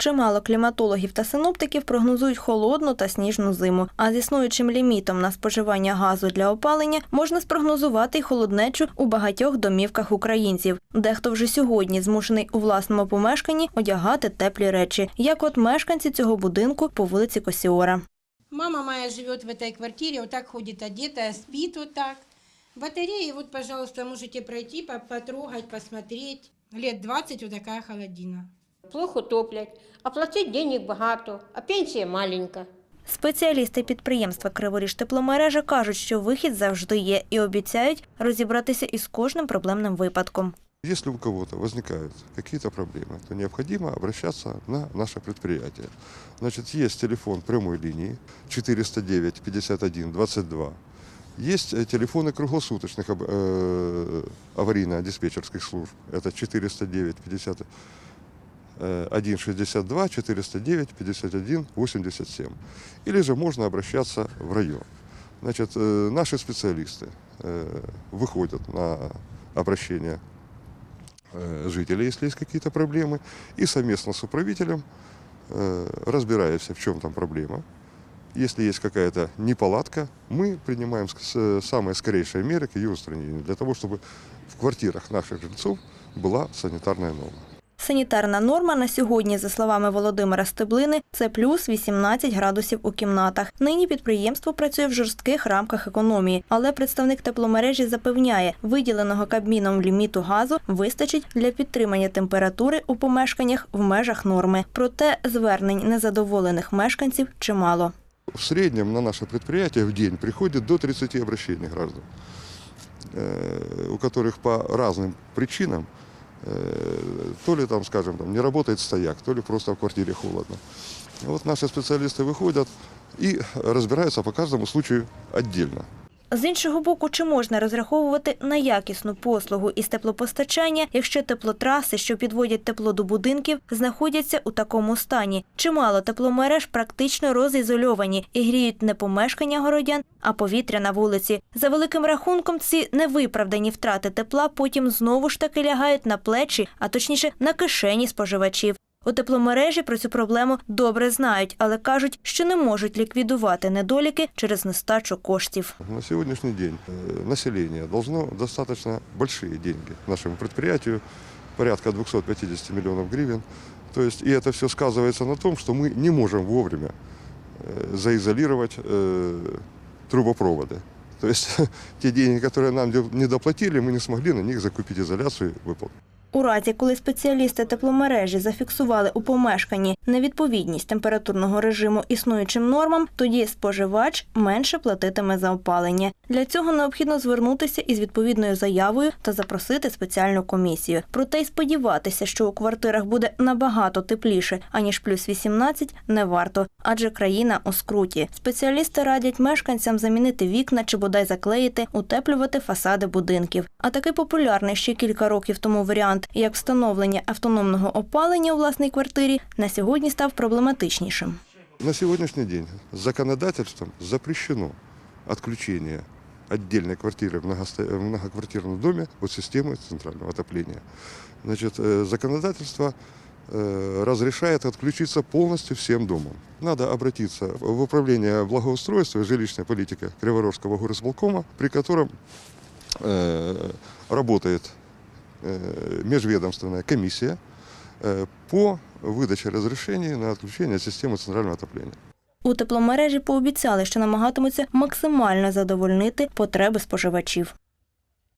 Чимало кліматологів та синоптиків прогнозують холодну та сніжну зиму. А з існуючим лімітом на споживання газу для опалення можна спрогнозувати й холоднечу у багатьох домівках українців. Дехто вже сьогодні змушений у власному помешканні одягати теплі речі, як от мешканці цього будинку по вулиці Косіора. Мама моя живет в этой квартире, вот так ходит одетая, спит вот так. Батареи, вот, пожалуйста, можете пройти, по- потрогать, посмотреть. Лет 20 вот такая холодина Плохо топлять, а платить денег багато, а пенсія маленька. Спеціалісти підприємства Криворіж тепломережа кажуть, що вихід завжди є, і обіцяють розібратися із кожним проблемним випадком. Если у кого-то возникают какие-то проблемы, то необходимо обращаться на наше предприятие. Значит, есть телефон прямой линии 409 51 22. Есть э, телефоны круглосуточных об- э, аварийно-диспетчерских служб. Это 409 50 э, 162 409 51 87. Или же можно обращаться в район. Значит, э, наши специалисты э, выходят на обращение э, жителей, если есть какие-то проблемы, и совместно с управителем, разбираясь, в чем там проблема, если есть какая-то неполадка, мы принимаем самые скорейшие меры к ее устранению, для того, чтобы в квартирах наших жильцов была санитарная норма. Санітарна норма на сьогодні, за словами Володимира Стеблини, це плюс 18 градусів у кімнатах. Нині підприємство працює в жорстких рамках економії, але представник тепломережі запевняє, виділеного Кабміном ліміту газу вистачить для підтримання температури у помешканнях в межах норми. Проте звернень незадоволених мешканців чимало. В среднем на наше предприятие в день приходит до 30 обращений граждан, э, у которых по разным причинам, э, то ли там, скажем, там, не работает стояк, то ли просто в квартире холодно. Вот наши специалисты выходят и разбираются по каждому случаю отдельно. З іншого боку, чи можна розраховувати на якісну послугу із теплопостачання, якщо теплотраси, що підводять тепло до будинків, знаходяться у такому стані? Чимало тепломереж практично розізольовані і гріють не помешкання городян, а повітря на вулиці. За великим рахунком, ці невиправдані втрати тепла потім знову ж таки лягають на плечі, а точніше на кишені споживачів. У тепломережі про цю проблему добре знають, але кажуть, що не можуть ліквідувати недоліки через нестачу коштів. На сегодняшний день э, население должно достаточно большие деньги нашему предприятию, порядка 250 миллионов гривен. То есть, и это все сказывается на том, что мы не можем вовремя э, заизолировать э, трубопроводы. То есть те деньги, которые нам де- не доплатили, мы не смогли на них закупить изоляцию и выплату. У разі, коли спеціалісти тепломережі зафіксували у помешканні невідповідність температурного режиму існуючим нормам, тоді споживач менше платитиме за опалення. Для цього необхідно звернутися із відповідною заявою та запросити спеціальну комісію. Проте й сподіватися, що у квартирах буде набагато тепліше, аніж плюс 18, не варто, адже країна у скруті. Спеціалісти радять мешканцям замінити вікна чи бодай заклеїти, утеплювати фасади будинків. А такий популярний ще кілька років тому варіант, як встановлення автономного опалення у власній квартирі, на сьогодні став проблематичнішим. На сегодняшний день законодательством запрещено отключение отдельной квартиры в многосто- в многоквартирном доме от системы центрального отопления. Значит, э, законодательство э, разрешает отключиться полностью всем домам. Надо обратиться в управление благоустройства и жилищной политики Криворожского горосполкома, при котором э, работает э, межведомственная комиссия э, по выдаче разрешений на отключение от системы центрального отопления. У тепломережі пообіцяли, що намагатимуться максимально задовольнити потреби споживачів.